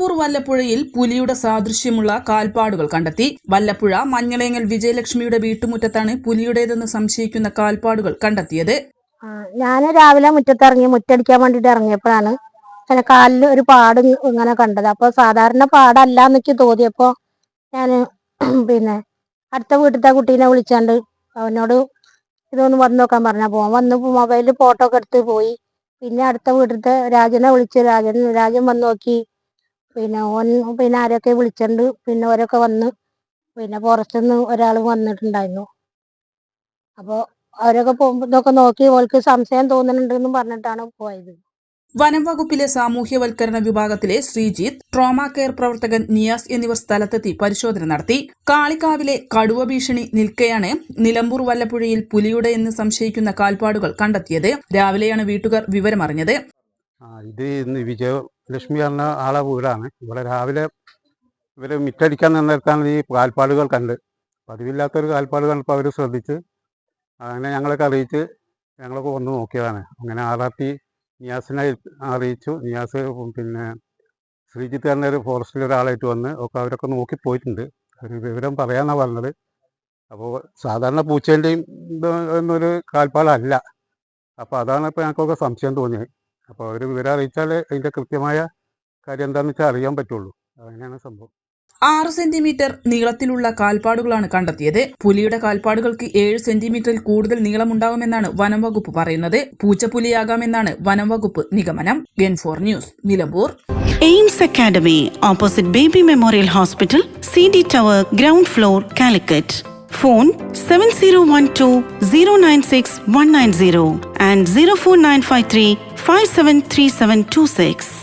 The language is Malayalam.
Nilambur വല്ലപ്പുഴയിൽ പുലിയുടെ സാദൃശ്യമുള്ള കാൽപ്പാടുകൾ കണ്ടെത്തി. വല്ലപ്പുഴ മഞ്ഞളേങ്ങൽ വിജയലക്ഷ്മിയുടെ വീട്ടുമുറ്റത്താണ് പുലിയുടേതെന്ന് സംശയിക്കുന്ന കാൽപ്പാടുകൾ കണ്ടെത്തിയത്. ഞാൻ രാവിലെ മുറ്റത്തിറങ്ങി മുറ്റടിക്കാൻ വേണ്ടിട്ട് ഇറങ്ങിയപ്പോഴാണ് അങ്ങനെ കാലിൽ ഒരു പാട് ഇങ്ങനെ കണ്ടത്. അപ്പൊ സാധാരണ പാടല്ല എന്നൊക്കെ തോന്നിയപ്പോ ഞാൻ പിന്നെ അടുത്ത വീട്ടിലത്തെ കുട്ടീനെ വിളിച്ചാണ്ട് അവനോട് ഇതൊന്ന് വന്ന് നോക്കാൻ പറഞ്ഞ. പോവാൻ വന്ന് മൊബൈലിൽ ഫോട്ടോ ഒക്കെ എടുത്ത് പോയി. പിന്നെ അടുത്ത വീട്ടിലത്തെ രാജനെ വിളിച്ച് രാജൻ രാജൻ വന്ന് നോക്കി. പിന്നെ ഓൻ പിന്നെ ആരൊക്കെ വിളിച്ചിട്ടുണ്ട് പിന്നെ ഓരൊക്കെ വന്ന് പിന്നെ പുറത്തുനിന്ന് ഒരാൾ വന്നിട്ടുണ്ടായിരുന്നു. അപ്പോ അവരൊക്കെ പോകുമ്പോ ഇതൊക്കെ നോക്കി ഓൾക്ക് സംശയം തോന്നുന്നുണ്ടെന്ന് പറഞ്ഞിട്ടാണ് പോയത്. വനം വകുപ്പിലെ സാമൂഹ്യവൽക്കരണ വിഭാഗത്തിലെ ശ്രീജിത്ത് ട്രോമ കെയർ പ്രവർത്തകൻ നിയാസ് എന്നിവർ സ്ഥലത്തെത്തി പരിശോധന നടത്തി. കാളിക്കാവിലെ കടുവ ഭീഷണി നിൽക്കെയാണ് നിലമ്പൂർ വല്ലപ്പുഴയിൽ പുലിയുടെ എന്ന് സംശയിക്കുന്ന കാൽപ്പാടുകൾ കണ്ടെത്തിയത്. രാവിലെയാണ് വീട്ടുകാർ വിവരമറിഞ്ഞത്. ആ ഇത് ഇന്ന് വിജയലക്ഷ്മി പറഞ്ഞ ആളെ വീടാണ്. ഇവിടെ രാവിലെ ഇവർ മിറ്റടിക്കാൻ നിന്നിടത്താണ് ഈ കാൽപ്പാടുകൾ കണ്ട്. പതിവില്ലാത്തൊരു കാൽപ്പാട് കണ്ടപ്പോൾ അവർ ശ്രദ്ധിച്ച് അങ്ങനെ ഞങ്ങളൊക്കെ അറിയിച്ച് ഞങ്ങളൊക്കെ വന്ന് നോക്കിയതാണ്. അങ്ങനെ ടി നിയാസിനെ അറിയിച്ചു. നിയാസ് പിന്നെ ശ്രീജിത്ത് തന്നെ ഒരു ഫോറസ്റ്റിൽ ഒരാളായിട്ട് വന്ന് ഒക്കെ അവരൊക്കെ നോക്കി പോയിട്ടുണ്ട്. ഒരു വിവരം പറയാന്നാ പറഞ്ഞത്. അപ്പോൾ സാധാരണ പൂച്ചേന്റെയും എന്നൊരു കാൽപ്പാടല്ല. അപ്പോൾ അതാണ് ഇപ്പോൾ ഞങ്ങൾക്കൊക്കെ സംശയം തോന്നിയത്. അപ്പോൾ അവർ വിവരം അറിയിച്ചാൽ അതിന്റെ കൃത്യമായ കാര്യം എന്താണെന്ന് വെച്ചാൽ അറിയാൻ പറ്റുള്ളൂ. അങ്ങനെയാണ് സംഭവം. ആറ് സെന്റിമീറ്റർ നീളത്തിലുള്ള കാൽപ്പാടുകളാണ് കണ്ടെത്തിയത്. പുലിയുടെ കാൽപ്പാടുകൾക്ക് ഏഴ് സെന്റിമീറ്ററിൽ കൂടുതൽ നീളമുണ്ടാകുമെന്നാണ് വനം വകുപ്പ് പറയുന്നത്. പൂച്ചപ്പുലിയാകാമെന്നാണ് വനം വകുപ്പ് നിഗമനം. Gen four news Nilambur. Aims academy opposite baby memorial hospital C D tower ground floor Calicut. Phone seven zero one two zero nine six one nine zero and zero four nine five three Five seven three seven two six.